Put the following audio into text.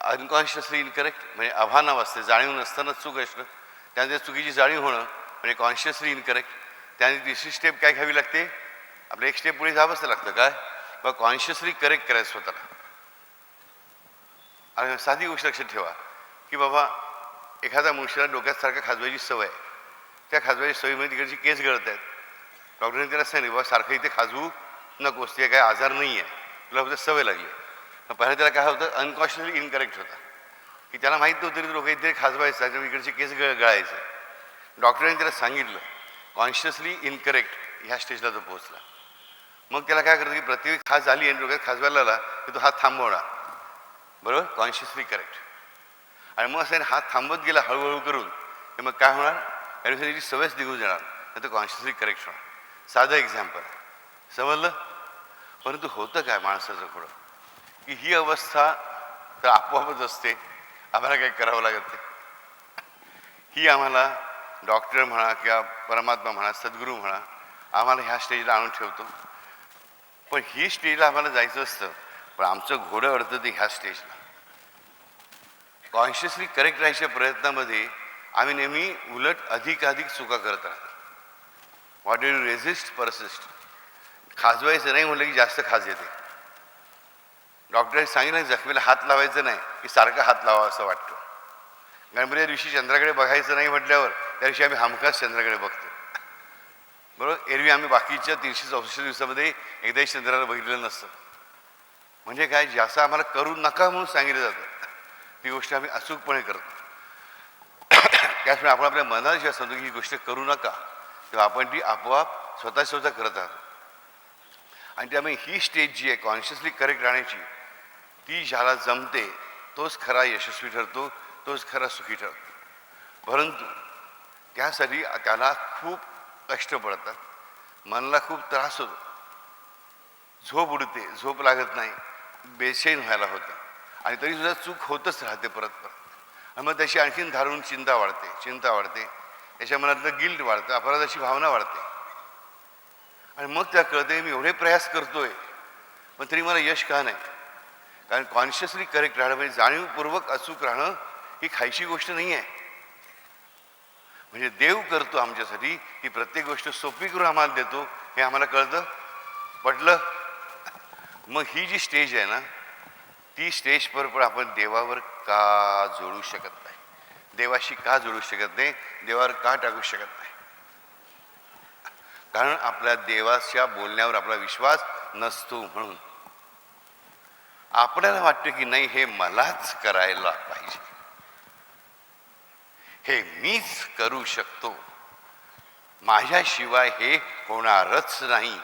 Unconsciously incorrect म्हणजे आव्हानाव असते जाणीव नसतानाच चूक असणं त्यानंतर चुकीची जाणीव होणं म्हणजे कॉन्शियसली इनकरेक्ट त्याने तिसरी स्टेप काय घ्यावी लागते? आपलं एक स्टेप पुढे जावंच लागतं काय? बा कॉन्शियसली करेक्ट करायचं स्वतःला. आणि साधी गोष्ट लक्षात ठेवा की बाबा एखाद्या मनुष्याला डोक्यात सारखा खाजवायची सवय आहे. त्या खाजवायच्या सवयीमध्ये तिकडची केस गळत आहेत. डॉक्टरने त्याला सांगितलं बाबा सारखं इथे खाजवू नकोस ते काय आजार नाही आहे तुला फक्त सवय लागली आहे. पहिला त्याला काय होतं अनकॉन्शियसली इनकरेक्ट होता. की त्याला माहीत नव्हतं की डोकं इथे खाजवायचं त्याच्यामुळे इकडचे केस गळ गळायचे. डॉक्टरांनी त्याला सांगितलं कॉन्शियसली इनकरेक्ट ह्या स्टेजला तो पोहोचला. मग त्याला काय करतं की प्रत्येक खास झाली आणि डोक्यात खाजवायला आला की तो हात थांबवणार. बरोबर? कॉन्शियसली करेक्ट आणि मग असं हात थांबत गेला हळूहळू करून की मग काय होणार? ॲडमिशनची सवयच निघून जाणार नाही तर कॉन्शियसली करेक्ट होणार. साधं एक्झाम्पल समजलं? परंतु होतं काय माणसाचं थोडं? की ही अवस्था तर आपोआपच असते. आम्हाला काही करावं लागत नाही. ही आम्हाला डॉक्टर म्हणा किंवा परमात्मा म्हणा सद्गुरू म्हणा आम्हाला ह्या स्टेजला आणून ठेवतो. पण ही स्टेजला आम्हाला जायचं असतं पण आमचं घोडं अडतं ते ह्या स्टेजला. कॉन्शियसली करेक्ट राहायच्या प्रयत्नामध्ये आम्ही नेहमी उलट अधिकाधिक चुका करत राहतो. व्हॉट यू रेझिस्ट परसिस्ट खाजवायचं नाही म्हटलं की जास्त खाज येते. डॉक्टरांनी सांगितलं जखमीला हात लावायचं नाही की सारखा हात लावा असं वाटतं. गणपती दिवशी चंद्राकडे बघायचं नाही म्हटल्यावर त्या दिवशी आम्ही हमखास चंद्राकडे बघतो. बरोबर? एरवी आम्ही बाकीच्या तीनशे चौसष्ट दिवसामध्ये एकदाही चंद्राला बघितलेलं नसतं. म्हणजे काय? जास्त आम्हाला करू नका म्हणून सांगितलं जातं. ती गोष्ट आम्ही अचूकपणे करतो. त्याचमुळे आपण आपल्या मनाला जेव्हा सांगतो की ही गोष्ट करू नका तेव्हा आपण ती आपोआप स्वतः स्वतः करत आहोत आणि त्यामुळे ही स्टेज जी आहे कॉन्शियसली करेक्ट राहण्याची ती ज्याला जमते तोच खरा यशस्वी ठरतो तोच खरा सुखी ठरतो. परंतु त्यासाठी त्याला खूप कष्ट पडतात. मनाला खूप त्रास होतो. झोप उडते झोप लागत नाही बेचैन व्हायला होतं. आणि तरीसुद्धा चूक होतच राहते परत परत. आणि मग त्याची आणखीन धारून चिंता वाढते चिंता वाढते. त्याच्या मनातलं गिल्ट वाढतं अपराधाची भावना वाढते. आणि मग त्या कळते मी एवढे प्रयास करतोय पण तरी मला यश का नाही? कारण कॉन्शियसली करेक्ट राहणं म्हणजे जाणीवपूर्वक अचूक राहणं ही खायची गोष्ट नाही आहे म्हणजे देव करतो आमच्यासाठी ही प्रत्येक गोष्ट सोपी करून आम्हाला देतो हे आम्हाला कळतं? पटलं? मग ही जी स्टेज आहे ना ती स्टेजवर पण आपण देवावर का जोडू शकत नाही? देवाशी का जोडू शकत नाही? देवावर का टाकू शकत नाही? कारण आपल्या देवाच्या बोलण्यावर आपला विश्वास नसतो म्हणून. आपल्याला वाटतं की नाही हे मलाच करायला पाहिजे. हे मीच करू शकतो. माझ्याशिवाय हे होणारच नाही.